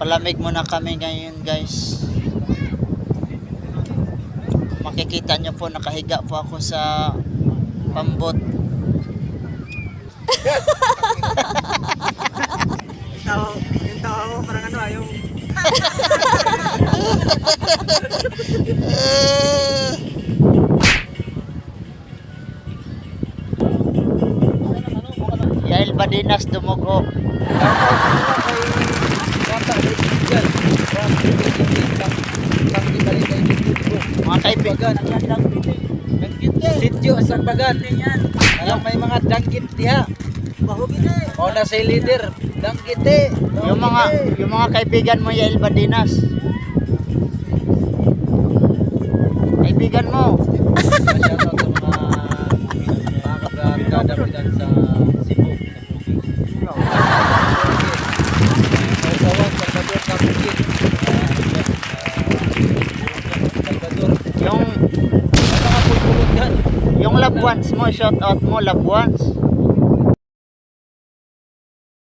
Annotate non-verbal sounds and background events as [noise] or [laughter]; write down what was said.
Palamig muna kami ngayon guys. Makikita nyo po nakahiga po ako sa pambot. Yung tao, yung tao mo parang ano yung Yael Badinas Dumugo. Mga kaibigan. sityo sa bagan. Alam may mga danggit diha. O na si leader, danggit eh. Yung mga yung mga kaibigan mo Yael Badinas. Kaibigan mo. Shoutout sa mga sa Cebu. [laughs] Yung loved ones mo, shout out mo loved ones.